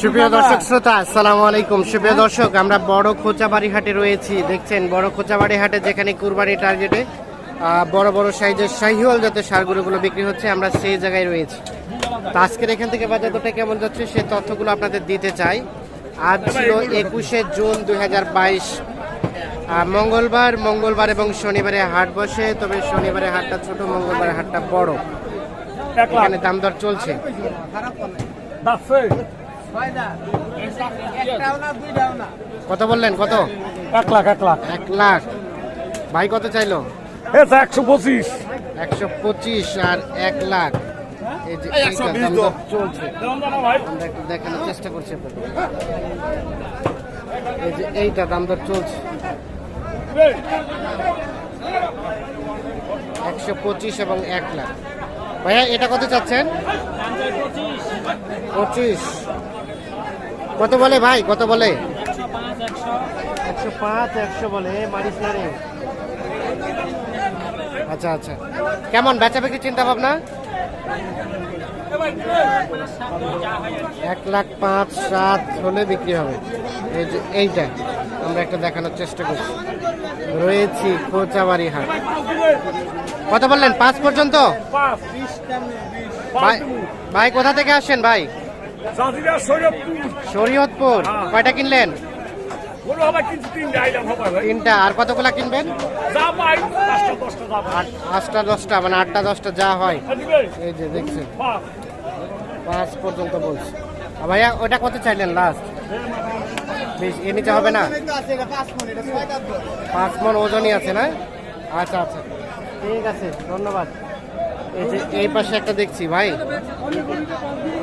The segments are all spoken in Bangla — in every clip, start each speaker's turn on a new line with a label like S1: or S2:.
S1: সুপ্রিয় দর্শক শ্রোতা আসসালামু আলাইকুম। সুপ্রিয় দর্শক আমরা বড় খোঁচাবাড়ি হাটে রয়েছি। দেখছেন বড় খোঁচাবাড়ি হাটে যেখানে কুরবানি টার্গেটে বড় বড় সাইজের শাহিওয়াল জাতের সারগুলোগুলো বিক্রি হচ্ছে আমরা সেই জায়গায় রয়েছি। তো আজকের এখান থেকে বাজার দরটা কেমন যাচ্ছে সেই তথ্যগুলো আপনাদের দিতে চাই। আজ ছিল একুশে জুন দু হাজার বাইশ। মঙ্গলবার মঙ্গলবার এবং শনিবারে হাট বসে তবে শনিবারে হাটটা ছোট মঙ্গলবারে হাটটা বড়। এখানে দাম দর চলছে। কত বললেন? কত?
S2: এক লাখ এক লাখ।
S1: এক লাখ। ভাই কত চাইলো?
S2: একশো পঁচিশ।
S1: একশো পঁচিশ আর এক লাখ। এই যে চলছে। আমরা একটু দেখানোর চেষ্টা করছি আপনাদের। এই যে এইটা দাম দর চলছে। একশো পঁচিশ এবং এক লাখ। ভাইয়া এটা কত চাচ্ছেন? পঁচিশ। কত বলে ভাই? কত বলে? একশো পাঁচ একশো বলে মারিস না রে। আচ্ছা আচ্ছা। কেমন বেচা বিক্রি চিন্তা ভাবনা? এক লাখ পাঁচ সাত হলে বিক্রি হবে। এই যে এইটা আমরা একটা দেখানোর চেষ্টা করছি। রয়েছি খোঁচাবাড়ি হাট। কত বললেন? পাঁচ পর্যন্ত? ভাই ভাই কোথা থেকে আসছেন ভাই? শরীয়তপুর। কয়টা কিনলেন? তিনটা। আর কতগুলা কিনবেন? আট- আটটা দশটা মানে আটটা দশটা যা হয়। এই যে দেখছেন। পাঁচ। পর্যন্ত বলছি। ভাইয়া ওটা কত চাইলেন লাস্ট বেশ এ নিতে হবে না? পাঁচ মন ওজনই আছে না? আচ্ছা আচ্ছা। ঠিক আছে ধন্যবাদ। এই যে এই পাশে একটা দেখছি ভাই।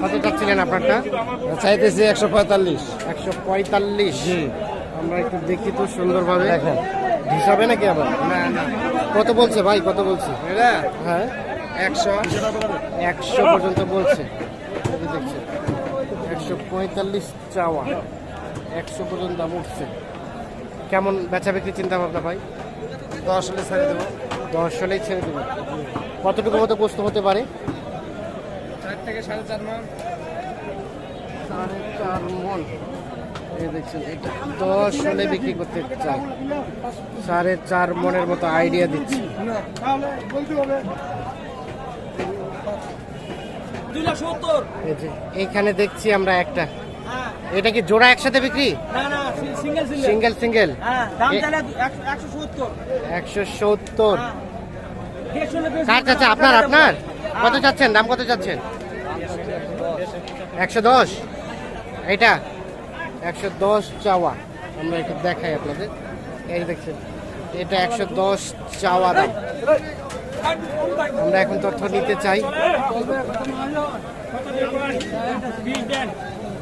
S1: কত চাচ্ছিলেন আপনারটা?
S2: চাইতেছি একশো পঁয়তাল্লিশ।
S1: একশো পঁয়তাল্লিশ। আমরা একটু দেখি তো সুন্দরভাবে।
S2: দেখেন।
S1: হিসাবে নাকি আবার?
S2: না না।
S1: কত বলছে ভাই? কত বলছে? হ্যাঁ।
S2: একশো।
S1: একশো পর্যন্ত বলছে। দেখছেন। একশো পঁয়তাল্লিশ চাওয়া। একশো পর্যন্ত দাম উঠছে। কেমন বেচা বিক্রি চিন্তা ভাবনা ভাই?
S2: দশ হলে ছেড়ে দেবো।
S1: দশ হলেই ছেড়ে দেবে। কতটুকু মতো গোস্ত হতে পারে?
S2: চার থেকে সাড়ে চার মান।
S1: সাড়ে চার মন। দেখছেন এটা দশ হলে বিক্রি করতে সাড়ে চার মনের মতো আইডিয়া দিচ্ছি। এইখানে দেখছি আমরা একটা। এটা কি জোড়া একসাথে বিক্রি? সিঙ্গেল সিঙ্গেল একশো সত্তর। কার চাচ্ছে আপনার আপনার? কত চাচ্ছেন? দাম কত চাচ্ছেন? একশো দশ। এইটা? একশো দশ চাওয়া। আমরা একটু দেখাই আপনাদের। এই দেখছেন এটা একশো দশ চাওয়া দাম। আমরা এখন তথ্য নিতে চাই।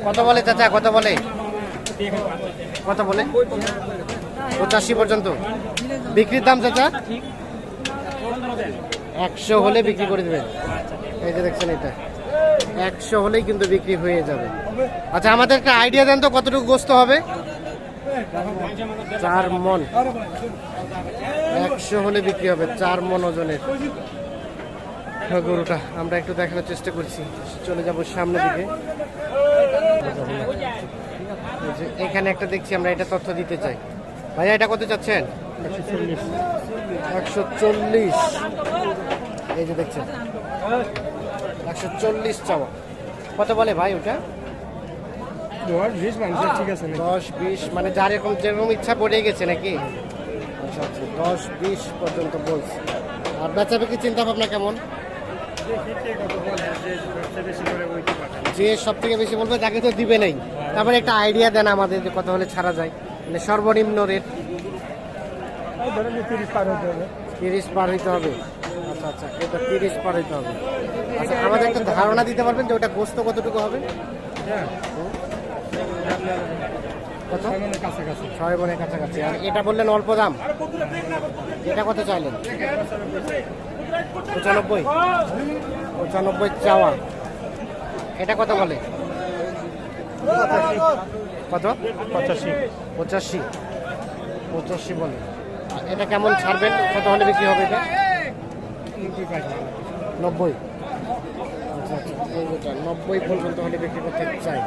S1: কত বলে চাচা? কত বলে? কত বলে? পঁচাশি পর্যন্ত? বিক্রির দাম চাচা? একশো হলে বিক্রি করে দেবেন। এই যে দেখছেন এটা। একশো হলেই কিন্তু বিক্রি হয়ে যাবে। আচ্ছা আমাদের একটা আইডিয়া দেন তো কতটুকু গোস্ত হবে। চার মন। একশো হলে বিক্রি হবে চার মন ওজনের। হ্যাঁ, গরুটা আমরা একটু দেখানোর চেষ্টা করছি। চলে যাব সামনের দিকে। যে এখানে একটা দেখছি আমরা এটা তথ্য দিতে চাই। ভাইয়া এটা কত চাচ্ছেন? একশো চল্লিশ। এই যে দেখছেন। একশো চল্লিশ চাওয়া। কত বলে ভাই ওটা?
S2: দশ বিশ ঠিক আছে
S1: দশ বিশ মানে যার এরকম যেরকম ইচ্ছা পড়ে গেছে নাকি? আচ্ছা আচ্ছা দশ বিশ পর্যন্ত বলছে। আর বেচা বিক্রি চিন্তা ভাবনা কেমন? যে সব থেকে বেশি বলবে, তাকে তো দিবে নেই। তারপরে একটা আইডিয়া দেন আমাদের যে কত হলে ছাড়া যায়। মানে সর্বনিম্ন রেট
S2: তিরিশ পার
S1: হইতে হবে। আচ্ছা আচ্ছা এটা পার হবে। আচ্ছা আমাদের একটা ধারণা দিতে পারবেন যে ওটা গোস্ত কতটুকু হবে?
S2: কাছাকাছি।
S1: আর এটা বললেন অল্প দাম। এটা কত চাইলেন? পঁচানব্বই। পঁচানব্বই চাওয়া। এটা কত বলে? কত?
S2: পঁচাশি।
S1: পঁচাশি। পঁচাশি বলে। এটা কেমন ছাড়বেন? কত হলে বিক্রি হবে এটা? নব্বই। আচ্ছা আচ্ছা নব্বই পর্যন্ত হলে বিক্রি করতে চাই।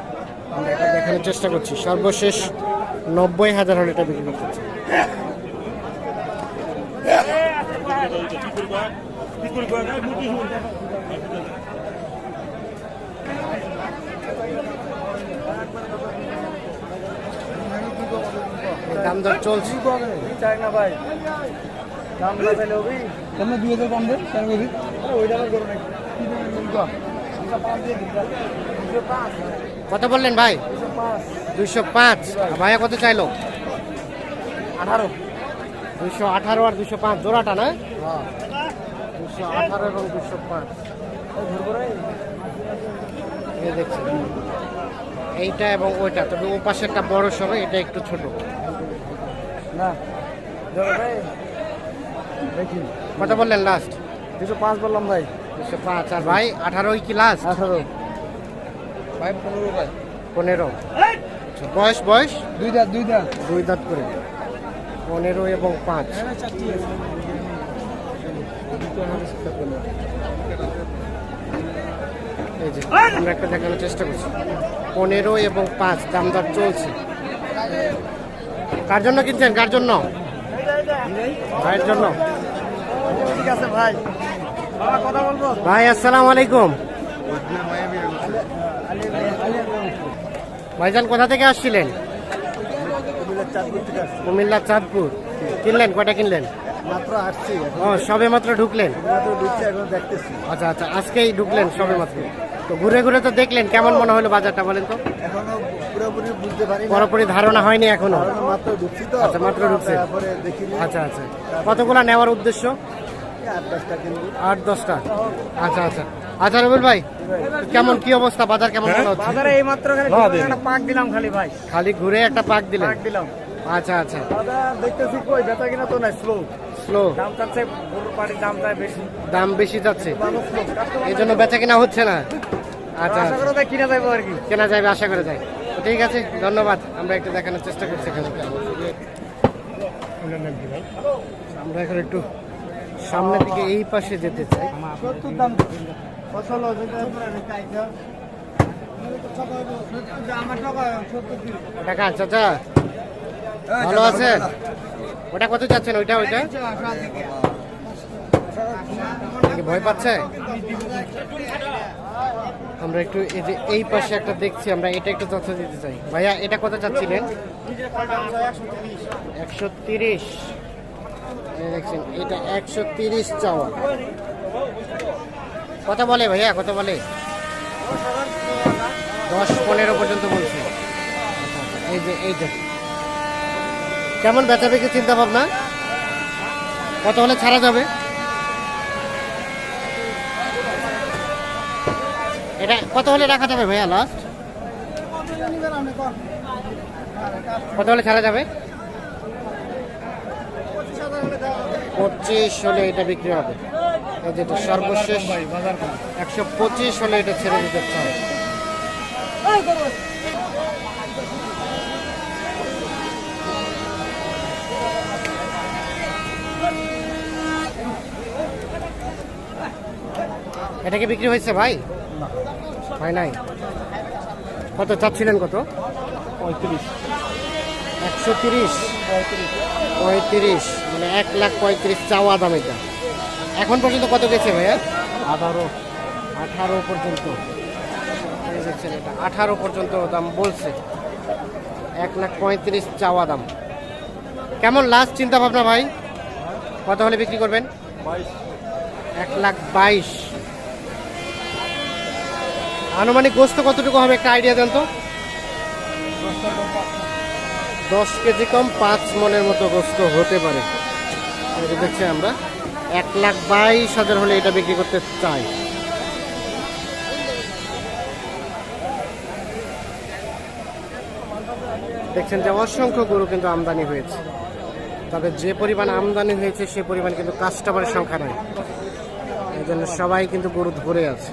S1: আমরা এটা দেখানোর চেষ্টা করছি। সর্বশেষ নব্বই হাজার হলে এটা বিক্রি করতে চাই। দাম দর চলছে।
S2: চাই না ভাই। দাম না চাইলে হবে। কেন দুই হাজার কম দেন কেন করি ওই দামের করো নাকি
S1: কত বললেন ভাই? দুইশো পাঁচ। ভাইয়া কত চাইলো?
S2: আঠারো।
S1: দুইশো আঠারো আর দুইশো পাঁচ। জোড়াটা না? দুইশো আঠারো এবং দুইশো পাঁচ এইটা এবং ওইটা তবে ও পাশেরটা বড় সরো এটা একটু ছোট।
S2: না ভাই দেখি।
S1: কত বললেন লাস্ট
S2: দুশো পাঁচ বললাম ভাই।
S1: দুশো পাঁচ আর ভাই আঠারোই কি লাস্ট
S2: আঠারো। ভাই পনেরো ভাই।
S1: পনেরো। বয়স বয়স?
S2: দুই দাঁত দুই দাঁত।
S1: দুই দাঁত করে। পনেরো এবং পাঁচ। এই যে আমরা একটা দেখানোর চেষ্টা করছি। পনেরো এবং পাঁচ দাম দর চলছে। কার জন্য কিনছেন? কার জন্য? ভাইয়ের জন্য।
S2: ঠিক আছে ভাই।
S1: ভাই আসসালামু আলাইকুম। ভাইজান কোথা থেকে আসছিলেন? কুমিল্লা চাঁদপুর। কিনলেন? কয়টা কিনলেন?
S2: মাত্র আসছি
S1: ও সবে মাত্র ঢুকলেন?
S2: মাত্র ঢুকছি এখন দেখতেছি।
S1: আচ্ছা আচ্ছা আজকেই ঢুকলেন সবে মাত্র। তো ঘুরে ঘুরে তো দেখলেন কেমন মনে হলো বাজারটা বলেন তো?
S2: এখনও পুরোপুরি বুঝতে পারি
S1: পুরোপুরি ধারণা হয়নি
S2: এখনও? মাত্র ঢুকছি তো
S1: আচ্ছা, মাত্র ঢুকছে।
S2: তারপরে দেখি
S1: আচ্ছা আচ্ছা। কতগুলা নেওয়ার উদ্দেশ্য?
S2: আট দশটা
S1: আচ্ছা আচ্ছা। আচ্ছা রবিল ভাই কেমন কি অবস্থা? বাজার কেমন মনে
S2: বাজারে এই মাত্র খালি একটা পাক দিলাম খালি ভাই।
S1: খালি ঘুরে একটা পাক দিলেন?
S2: পাক দিলাম।
S1: আচ্ছা আচ্ছা।
S2: দাদা দেখতেছি কই বেচা কিনা তো নাই স্লো
S1: স্লো
S2: দাম চাচ্ছে গরুর পাটির দাম চাই বেশি।
S1: দাম বেশি যাচ্ছে এই জন্য বেচা কিনা হচ্ছে না। আচ্ছা।
S2: কিনা যাব আর কি।
S1: কেনা যাবে আশা করে যাই ঠিক আছে ধন্যবাদ। আমরা একটু দেখানোর চেষ্টা করছি এখানে। আমরা এখন একটু সামনের দিকে এই পাশে যেতে চাই।
S2: টাকা
S1: চাচা। ভালো আছেন? ওটা কত চাচ্ছেন ওইটা ওইটা? ভয় পাচ্ছে? আমরা একটু এই যে এই পাশে একটা দেখছি, আমরা এটা একটু তথ্য দিতে চাই। ভাইয়া, এটা কত চাচ্ছিলেন? একশো তিরিশ। দেখছেন, এটা একশো তিরিশ চাওয়া। কত বলে ভাইয়া কত বলে। দশ পনেরো পর্যন্ত বলছে। এই যে এই যে কেমন বেচা বিক্রি চিন্তা ভাবনা? কত হলে ছাড়া যাবে? এটা কত হলে রাখা যাবে ভাইয়া লাস্ট কত হলে ছাড়া যাবে? পঁচিশ হলে এটা বিক্রি হবে। যেটা সর্বশেষ, একশো পঁচিশ হলে এটা ছেড়ে দিতে চায় এটা কি বিক্রি হয়েছে ভাই? হয় নাই। কত চাচ্ছিলেন কত?
S2: পঁয়ত্রিশ।
S1: একশো তিরিশ। পঁয়ত্রিশ। মানে এক লাখ পঁয়ত্রিশ চাওয়া দাম এটা। এখন পর্যন্ত কত গেছে ভাইয়া?
S2: আঠারো।
S1: আঠারো পর্যন্ত। দেখছেন এটা। আঠারো পর্যন্ত দাম বলছে। এক লাখ পঁয়ত্রিশ চাওয়া দাম। কেমন লাস্ট চিন্তা ভাবনা ভাই? কত হলে বিক্রি করবেন? এক লাখ বাইশ। আনুমানিক গোস্ত কতটুকু হবে? একটা আইডিয়া দেন তো। দশ কেজি কম পাঁচ মনের মতো গোস্ত হতে পারে। দেখছি আমরা, এক লাখ বাইশ হাজার হলে এটা বিক্রি করতে চাই। দেখছেন যে অসংখ্য গরু কিন্তু আমদানি হয়েছে। তবে যে পরিমাণ আমদানি হয়েছে, সে পরিমাণ কিন্তু কাস্টমারের সংখ্যা নয় এই জন্য সবাই কিন্তু গরু ধরে আছে।